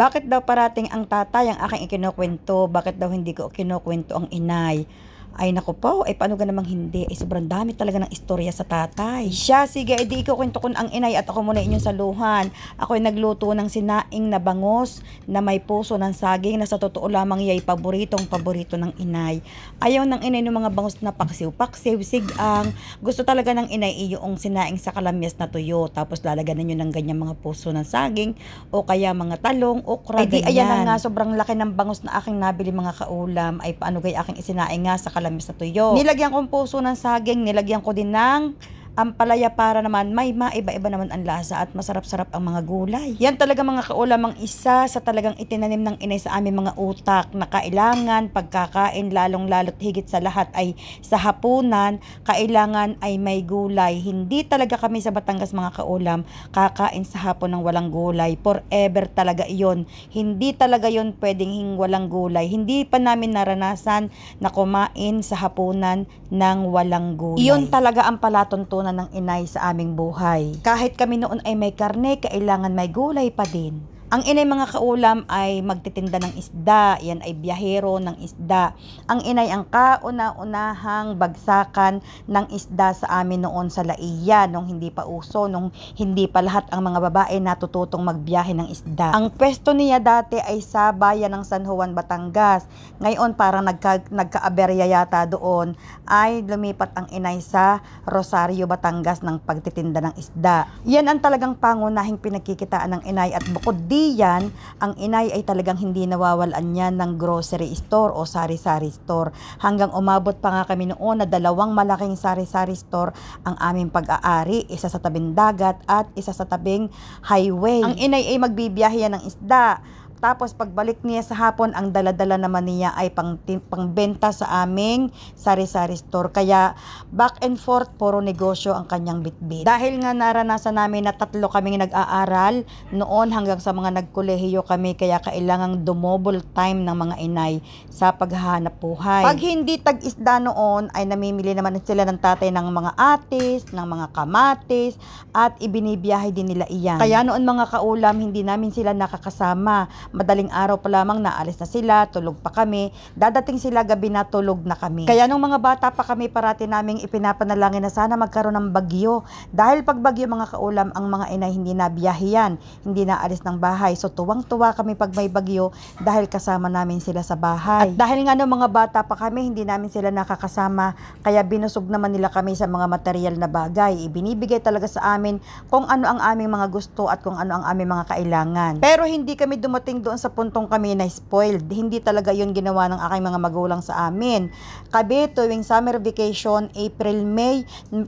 Bakit daw parating ang tatay ang aking ikinukwento? Bakit daw hindi ko kinukwento ang inay? Ay naku po, ay paano ka namang hindi? Ay sobrang dami talaga ng istorya sa tatay. Siya, sige, edi ikaw kwento ko ang inay at ako muna inyong saluhan. Ako ay nagluto ng sinaing na bangos na may puso ng saging na sa totoo lamang yay paboritong paborito ng inay. Ayaw ng inay ng mga bangos na paksiw-paksiw, sigang. Gusto talaga ng inay iyong sinaing sa kalamyas na tuyo. Tapos lalagyan ninyo ng ganyan mga puso ng saging o kaya mga talong, okra, Edi, ganyan. ayan na nga, sobrang laki ng bangus na aking nabili mga kaulam. Ay paano gay aking isinaing nga sa kalamis na tuyo. Nilagyan ko ang puso ng saging, nilagyan ko din ng ampalaya para naman may maiba-iba naman ang lasa at masarap-sarap ang mga gulay. Yan talaga mga kaulam ang isa sa talagang itinanim ng inay sa aming mga utak na kailangan pagkakain lalong lalo't higit sa lahat ay sa hapunan, kailangan ay may gulay. Hindi talaga kami sa Batangas mga kaulam kakain sa hapon ng walang gulay. Forever talaga iyon. Hindi talaga yon pwedeng hing walang gulay. Hindi pa namin naranasan na kumain sa hapunan ng walang gulay. Iyon talaga ang palatuntunan ng inay sa aming buhay. Kahit kami noon ay may karne, kailangan may gulay pa din. Ang inay mga kaulam ay magtitinda ng isda. Yan ay biyahero ng isda. Ang inay ang kauna-unahang bagsakan ng isda sa amin noon sa Laiya nung hindi pa uso, nung hindi pa lahat ang mga babae natututong magbiyahe ng isda. Ang pwesto niya dati ay sa bayan ng San Juan, Batangas. Ngayon parang nagka, nagka-aberya yata doon ay lumipat ang inay sa Rosario, Batangas ng pagtitinda ng isda. Yan ang talagang pangunahing pinagkikitaan ng inay at bukod diyan, ang inay ay talagang hindi nawawalan niya ng grocery store o sari-sari store. Hanggang umabot pa nga kami noon na dalawang malaking sari-sari store ang aming pag-aari, isa sa tabing dagat at isa sa tabing highway. Ang inay ay magbibiyahe yan ng isda. Tapos pagbalik niya sa hapon, ang daladala naman niya ay pang, pangbenta sa aming sari-sari store. Kaya back and forth, puro negosyo ang kanyang bitbit. Dahil nga naranasan namin na tatlo kaming nag-aaral noon hanggang sa mga nagkolehiyo kami, kaya kailangang dumobol time ng mga inay sa paghahanap buhay. Pag hindi tag-isda noon, ay namimili naman sila ng tatay ng mga atis, ng mga kamatis, at ibinibiyahe din nila iyan. Kaya noon mga kaulam, hindi namin sila nakakasama madaling araw pa lamang naalis na sila, tulog pa kami, dadating sila gabi na tulog na kami. Kaya nung mga bata pa kami parati naming ipinapanalangin na sana magkaroon ng bagyo. Dahil pag bagyo mga kaulam, ang mga inay hindi na biyahiyan, hindi na alis ng bahay. So tuwang-tuwa kami pag may bagyo dahil kasama namin sila sa bahay. At dahil nga nung mga bata pa kami, hindi namin sila nakakasama, kaya binusog naman nila kami sa mga material na bagay. Ibinibigay talaga sa amin kung ano ang aming mga gusto at kung ano ang aming mga kailangan. Pero hindi kami dumating doon sa puntong kami na spoiled. Hindi talaga yun ginawa ng aking mga magulang sa amin. Kabi, tuwing summer vacation, April, May,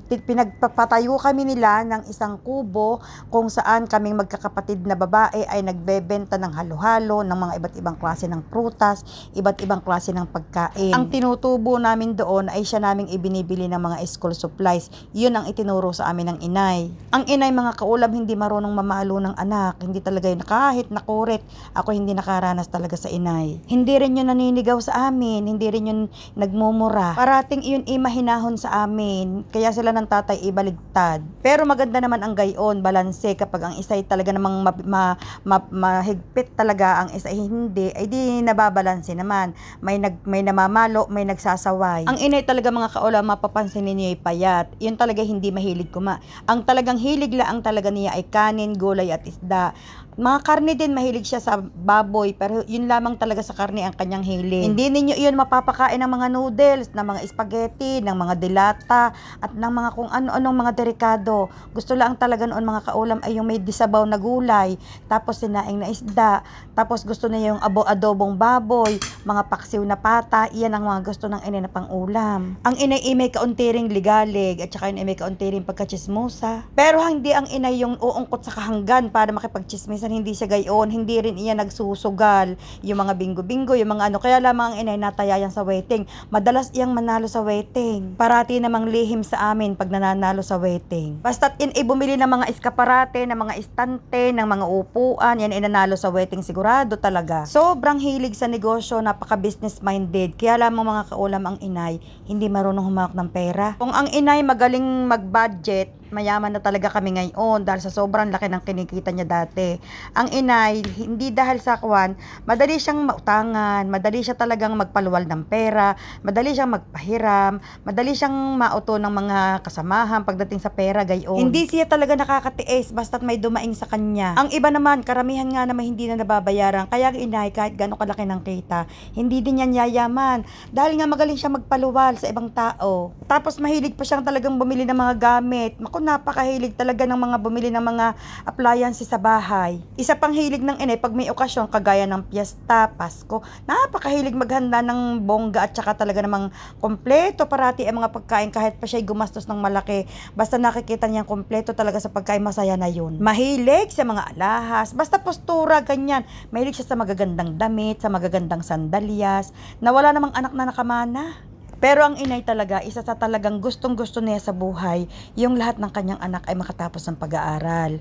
pinagpapatayo kami nila ng isang kubo kung saan kaming magkakapatid na babae ay nagbebenta ng halo-halo, ng mga iba't ibang klase ng prutas, iba't ibang klase ng pagkain. Ang tinutubo namin doon ay siya naming ibinibili ng mga school supplies. Yun ang itinuro sa amin ng inay. Ang inay mga kaulam hindi marunong mamalo ng anak. Hindi talaga yun kahit nakurit. Ako hindi nakaranas talaga sa inay. Hindi rin yun naninigaw sa amin. Hindi rin yun nagmumura. Parating iyon imahinahon sa amin. Kaya sila ng tatay ibaligtad. Pero maganda naman ang gayon, balanse kapag ang isa ay talaga namang ma, ma, ma, mahigpit talaga, ang isa ay hindi, ay di nababalanse naman. May nag may namamalo, may nagsasaway. Ang inay talaga mga kaula mapapansin ninyo ay payat. Yun talaga hindi mahilig kuma. Ang talagang hilig lang talaga niya ay kanin, gulay at isda. Mga karne din mahilig siya sa baboy pero yun lamang talaga sa karne ang kanyang hilig. Hindi ninyo yun mapapakain ng mga noodles, ng mga spaghetti, ng mga dilata at ng mga kung ano-anong mga delikado. Gusto lang talaga noon mga kaulam ay yung may disabaw na gulay, tapos sinaing na isda, tapos gusto niya yung abo adobong baboy, mga paksiw na pata, iyan ang mga gusto ng inay na pang-ulam. Ang inay ay may kauntiring ligalig at saka yun ay may kauntiring pagkachismosa. Pero hindi ang inay yung uungkot sa kahanggan para makipagchismisan, hindi siya gayon, hindi rin iya nagsusugal, yung mga bingo-bingo, yung mga ano, kaya lamang ang inay natayayan sa waiting. Madalas iyang manalo sa waiting. Parati namang lihim sa amin pag nananalo sa waiting. Basta't in ay bumili ng mga eskaparate, ng mga istante, ng mga upuan, yan ay nanalo sa waiting sigurado talaga. Sobrang hilig sa negosyo, napaka-business minded. Kaya lamang mga kaulam ang inay, hindi marunong humawak ng pera. Kung ang inay magaling mag-budget, mayaman na talaga kami ngayon dahil sa sobrang laki ng kinikita niya dati. Ang inay, hindi dahil sa kwan, madali siyang mautangan, madali siya talagang magpaluwal ng pera, madali siyang magpahiram, madali siyang mauto ng mga kasamahan pagdating sa pera gayon. Hindi siya talaga nakakatiis basta't may dumaing sa kanya. Ang iba naman, karamihan nga naman hindi na nababayaran. Kaya ang inay, kahit gano'ng kalaki ng kita, hindi din yan yayaman. Dahil nga magaling siya magpaluwal sa ibang tao. Tapos mahilig pa siyang talagang bumili ng mga gamit. Naku, napakahilig talaga ng mga bumili ng mga appliances sa bahay. Isa pang hilig ng inay pag may okasyon kagaya ng piyesta, Pasko, napakahilig maghanda ng bongga at saka talaga namang kompleto parati ang mga pagkain kahit pa siya'y gumastos ng malaki. Basta nakikita niyang kompleto talaga sa pagkain, masaya na yun. Mahilig sa mga alahas, basta postura, ganyan. Mahilig siya sa magagandang damit, sa magagandang sandalyas, na wala namang anak na nakamana. Pero ang inay talaga, isa sa talagang gustong-gusto niya sa buhay, yung lahat ng kanyang anak ay makatapos ng pag-aaral.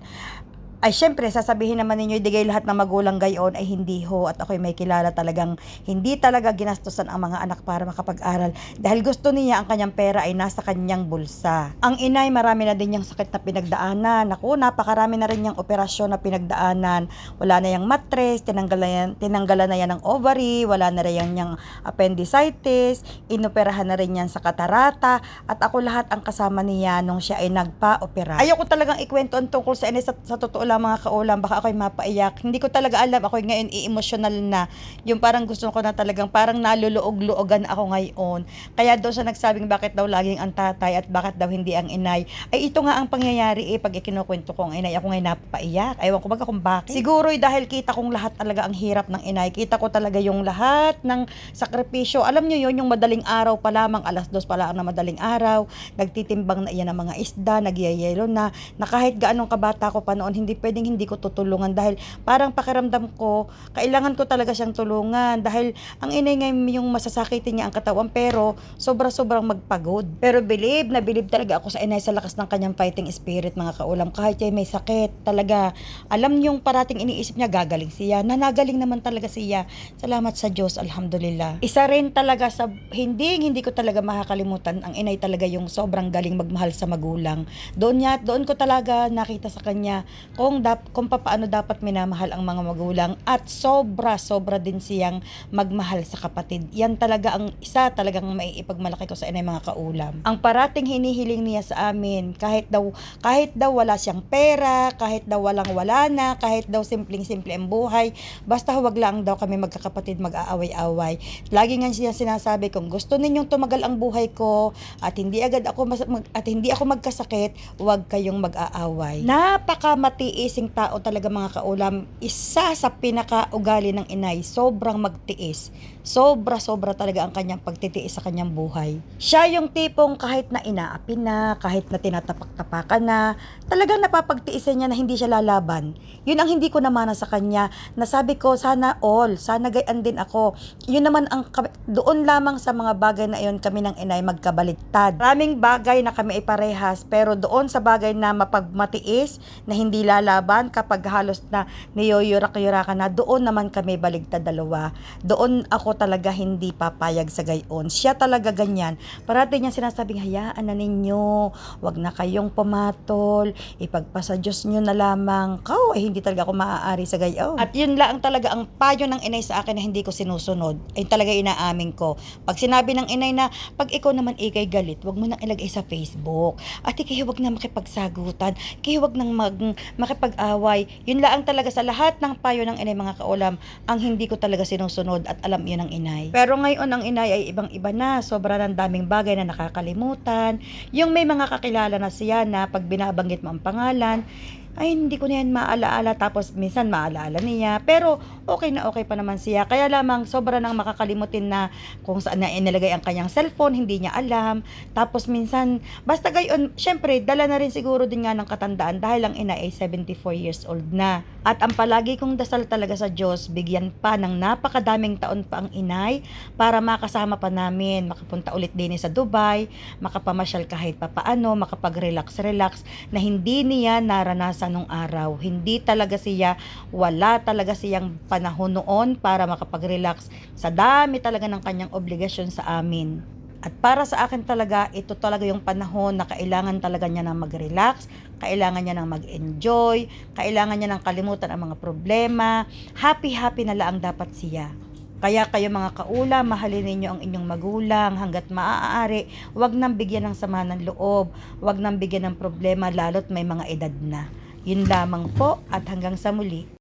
Ay syempre, sasabihin naman ninyo, digay lahat ng magulang gayon ay hindi ho at ako'y may kilala talagang hindi talaga ginastosan ang mga anak para makapag-aral dahil gusto niya ang kanyang pera ay nasa kanyang bulsa. Ang inay, marami na din niyang sakit na pinagdaanan. Naku, napakarami na rin niyang operasyon na pinagdaanan. Wala na yung mattress, tinanggalan, yan, tinanggalan na yan ng ovary, wala na rin yan yung appendicitis, inoperahan na rin yan sa katarata, at ako lahat ang kasama niya nung siya ay nagpa-opera. Ayoko talagang ikwento ang tungkol sa inay sa, sa totoo lang mga kaulam, baka ako'y mapaiyak. Hindi ko talaga alam, ako'y ngayon i-emotional na. Yung parang gusto ko na talagang parang naluluog-luogan ako ngayon. Kaya doon sa nagsabing bakit daw laging ang tatay at bakit daw hindi ang inay. Ay ito nga ang pangyayari eh pag ikinukwento ko ang inay. Ako ngayon napaiyak. Ewan ko baga kung bakit. Siguro'y dahil kita kong lahat talaga ang hirap ng inay. Kita ko talaga yung lahat ng sakripisyo. Alam nyo yun, yung madaling araw pa lamang, alas dos pa lang na madaling araw, nagtitimbang na iyan ng mga isda, nagyayelo na, na kahit gaanong kabata ko pa noon, hindi pwedeng hindi ko tutulungan dahil parang pakiramdam ko, kailangan ko talaga siyang tulungan dahil ang inay ngayon yung masasakitin niya ang katawan pero sobra-sobrang magpagod. Pero believe na believe talaga ako sa inay sa lakas ng kanyang fighting spirit mga kaulam kahit siya may sakit talaga. Alam yung parating iniisip niya gagaling siya. Nanagaling naman talaga siya. Salamat sa Diyos, alhamdulillah. Isa rin talaga sa hindi hindi ko talaga makakalimutan ang inay talaga yung sobrang galing magmahal sa magulang. Doon niya doon ko talaga nakita sa kanya kung dap, kung paano dapat minamahal ang mga magulang at sobra sobra din siyang magmahal sa kapatid. Yan talaga ang isa talagang maiipagmalaki ko sa inay mga kaulam. Ang parating hinihiling niya sa amin kahit daw kahit daw wala siyang pera, kahit daw walang wala na, kahit daw simpleng-simple ang buhay, basta huwag lang daw kami magkakapatid mag-aaway-away. Lagi nga siya sinasabi kung gusto ninyong tumagal ang buhay ko at hindi agad ako mas, mag, at hindi ako magkasakit, huwag kayong mag-aaway. Napaka matiising tao talaga mga kaulam. Isa sa pinaka-ugali ng inay, sobrang magtiis. Sobra-sobra talaga ang kanyang pagtitiis sa kanyang buhay. Siya yung tipong kahit na inaapi na, kahit na tinatapak-tapakan na, talagang napapagtiisan niya na hindi siya lalaban. Yun ang hindi ko namana sa kanya. Nasabi ko, sana all, sana gayan din ako. Yun naman ang, doon lamang sa mga bagay na iyon kami ng inay magkabaliktad. Maraming bagay na kami ay parehas, pero doon sa bagay na mapagmatiis, na hindi lalaban kapag halos na niyoyurak-yurakan na, doon naman kami baligtad dalawa. Doon ako talaga hindi papayag sa gayon. Siya talaga ganyan. Parati niya sinasabing, hayaan na ninyo, wag na kayong pumatol, ipagpasa Diyos nyo na lamang. Kau, ay hindi talaga ako maaari sa gayon. At yun lang talaga ang payo ng inay sa akin na hindi ko sinusunod. Ay talaga inaamin ko. Pag sinabi ng inay na, pag ikaw naman ikay galit, wag mo nang ilagay sa Facebook. At ikaw wag na makipagsagutan. Ikaw wag nang mag, makipag-away. Yun lang talaga sa lahat ng payo ng inay mga kaulam, ang hindi ko talaga sinusunod at alam yun ng inay. Pero ngayon ang inay ay ibang-iba na. Sobra ng daming bagay na nakakalimutan. Yung may mga kakilala na siya na pag binabanggit mo ang pangalan, ay hindi ko na yan maalaala. Tapos minsan maalaala niya. Pero okay na okay pa naman siya. Kaya lamang sobra nang makakalimutin na kung saan na inilagay ang kanyang cellphone hindi niya alam. Tapos minsan basta gayon syempre dala na rin siguro din nga ng katandaan dahil ang ina ay 74 years old na. At ang palagi kong dasal talaga sa Diyos bigyan pa ng napakadaming taon pa ang inay para makasama pa namin. Makapunta ulit din sa Dubai makapamasyal kahit papaano makapag-relax relax na hindi niya naranasan nung araw. Hindi talaga siya, wala talaga siyang panahon noon para makapag-relax sa dami talaga ng kanyang obligasyon sa amin. At para sa akin talaga, ito talaga yung panahon na kailangan talaga niya na mag-relax, kailangan niya nang mag-enjoy, kailangan niya nang kalimutan ang mga problema. Happy-happy na lang dapat siya. Kaya kayo mga kaula, mahalin ninyo ang inyong magulang hanggat maaari. Huwag nang bigyan ng sama ng loob. Huwag nang bigyan ng problema lalo't may mga edad na. Yun lamang po at hanggang sa muli.